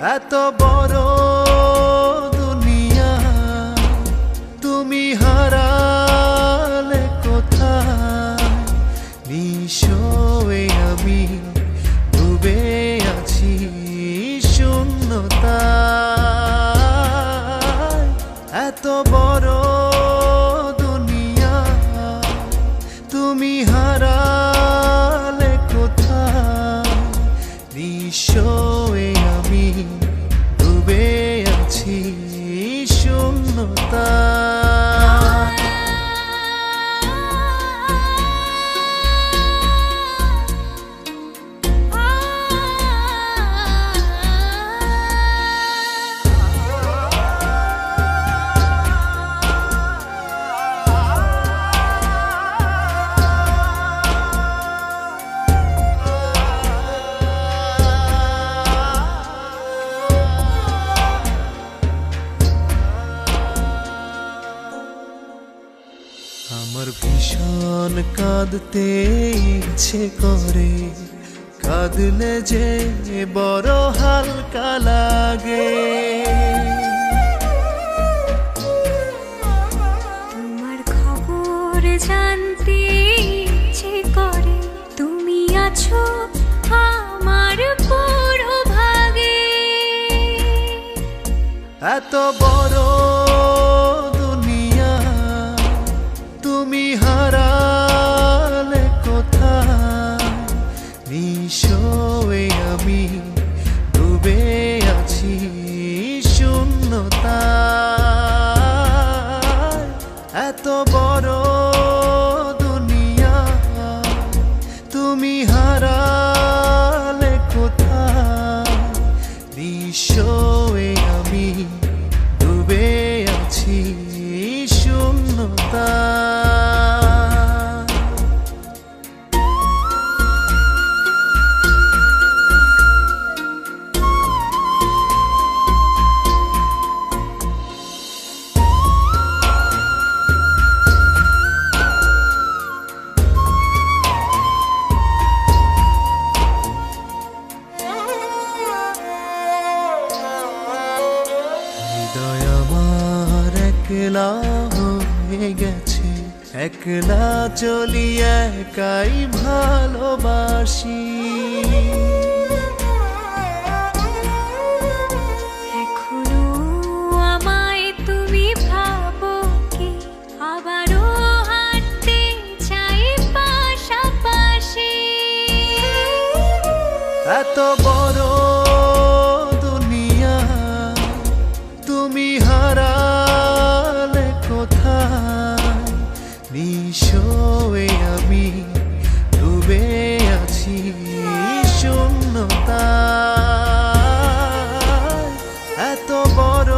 এত বড় দুনিয়া তুমি হারালে কোথায়? নিশোয়ে আমি ডুবে আছি শূন্যতায়। এত বড় দুনিয়া তুমি হারালে আমার ভীষণ কাঁদতে ইচ্ছে করে। কাঁদলে যে বড় হালকা লাগে। তোমার খবর জানতে ইচ্ছে করে। তুমি আছো আমার পুরো ভাগে এত বড় একলা হয়ে গেছে একলা চলি একাই ভালোবাসি। এখনও আমায় শোয়ে আমি ডুবে আছি এত বড়